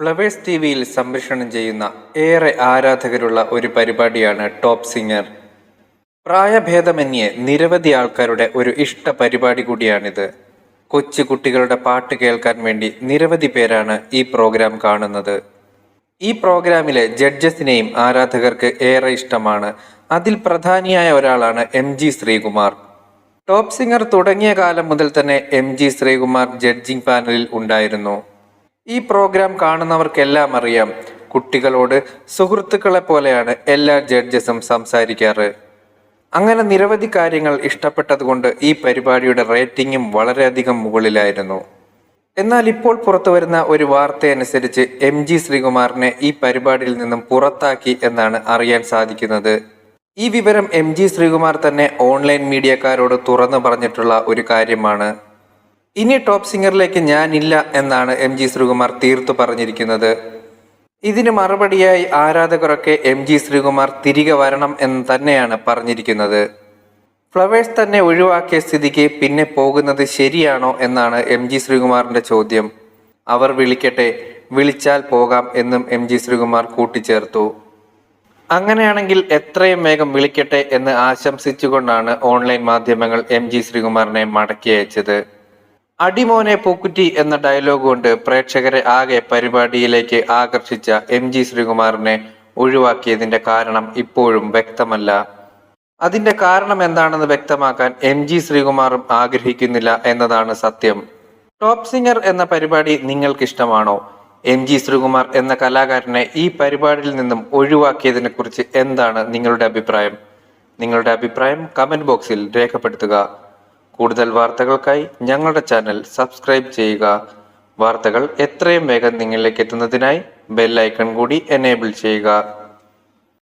Flowers T വിയിൽ സംപ്രേഷണം ചെയ്യുന്ന ഏറെ ആരാധകരുള്ള ഒരു പരിപാടിയാണ് ടോപ്പ് സിംഗർ. പ്രായഭേദമന്യേ നിരവധി ആൾക്കാരുടെ ഒരു ഇഷ്ട പരിപാടി കൂടിയാണിത്. കൊച്ചു കുട്ടികളുടെ പാട്ട് കേൾക്കാൻ വേണ്ടി നിരവധി പേരാണ് ഈ പ്രോഗ്രാം കാണുന്നത്. ഈ പ്രോഗ്രാമിലെ ജഡ്ജസിനെയും ആരാധകർക്ക് ഏറെ ഇഷ്ടമാണ്. അതിൽ പ്രധാനിയായ ഒരാളാണ് M G Sreekumar. Top singer തുടങ്ങിയ കാലം മുതൽ തന്നെ എം ജി ശ്രീകുമാർ ജഡ്ജിംഗ് പാനലിൽ ഉണ്ടായിരുന്നു. ഈ പ്രോഗ്രാം കാണുന്നവർക്കെല്ലാം അറിയാം. കുട്ടികളോട് സുഹൃത്തുക്കളെ പോലെയാണ് എല്ലാ ജഡ്ജസും സംസാരിക്കാറ്. അങ്ങനെ നിരവധി കാര്യങ്ങൾ ഇഷ്ടപ്പെട്ടതുകൊണ്ട് ഈ പരിപാടിയുടെ റേറ്റിംഗും വളരെയധികം മുകളിലായിരുന്നു. എന്നാൽ ഇപ്പോൾ പുറത്തു വരുന്ന ഒരു വാർത്തയനുസരിച്ച് എം ജി ശ്രീകുമാറിനെ ഈ പരിപാടിയിൽ നിന്നും പുറത്താക്കി എന്നാണ് അറിയാൻ സാധിക്കുന്നത്. ഈ വിവരം എം ജി ശ്രീകുമാർ തന്നെ ഓൺലൈൻ മീഡിയക്കാരോട് തുറന്നു പറഞ്ഞിട്ടുള്ള ഒരു കാര്യമാണ്. ഇനി ടോപ്പ് സിംഗറിലേക്ക് ഞാനില്ല എന്നാണ് എം ജി ശ്രീകുമാർ തീർത്തു പറഞ്ഞിരിക്കുന്നത്. ഇതിന് മറുപടിയായി ആരാധകരൊക്കെ എം ജി ശ്രീകുമാർ തിരികെ വരണം എന്ന് തന്നെയാണ് പറഞ്ഞിരിക്കുന്നത്. ഫ്ലവേഴ്സ് തന്നെ ഒഴിവാക്കിയ സ്ഥിതിക്ക് പിന്നെ പോകുന്നത് ശരിയാണോ എന്നാണ് എം ജി ശ്രീകുമാറിന്റെ ചോദ്യം. അവർ വിളിക്കട്ടെ വിളിച്ചാൽ പോകാം എന്നും എം ജി ശ്രീകുമാർ കൂട്ടിച്ചേർത്തു. അങ്ങനെയാണെങ്കിൽ എത്രയും വേഗം വിളിക്കട്ടെ എന്ന് ആശംസിച്ചുകൊണ്ടാണ് ഓൺലൈൻ മാധ്യമങ്ങൾ എം ജി ശ്രീകുമാറിനെ മടക്കി അയച്ചത്. അടിമോനെ പൂക്കുറ്റി എന്ന ഡയലോഗ് കൊണ്ട് പ്രേക്ഷകരെ ആകെ പരിപാടിയിലേക്ക് ആകർഷിച്ച എം ജി ശ്രീകുമാറിനെ ഒഴിവാക്കിയതിന്റെ കാരണം ഇപ്പോഴും വ്യക്തമല്ല. അതിന്റെ കാരണം എന്താണെന്ന് വ്യക്തമാക്കാൻ എം ജി ശ്രീകുമാറും ആഗ്രഹിക്കുന്നില്ല എന്നതാണ് സത്യം. ടോപ്പ് സിംഗർ എന്ന പരിപാടി നിങ്ങൾക്ക് ഇഷ്ടമാണോ എം ജി ശ്രീകുമാർ എന്ന കലാകാരനെ ഈ പരിപാടിയിൽ നിന്നും ഒഴിവാക്കിയതിനെ കുറിച്ച് എന്താണ് നിങ്ങളുടെ അഭിപ്രായം? നിങ്ങളുടെ അഭിപ്രായം കമന്റ് ബോക്സിൽ രേഖപ്പെടുത്തുക. കൂടുതൽ വാർത്തകൾക്കായി ഞങ്ങളുടെ ചാനൽ സബ്സ്ക്രൈബ് ചെയ്യുക. വാർത്തകൾ എത്രയും വേഗം നിങ്ങളിലേക്ക് എത്തുന്നതിനായി ബെല്ലൈക്കൺ കൂടി എനേബിൾ ചെയ്യുക.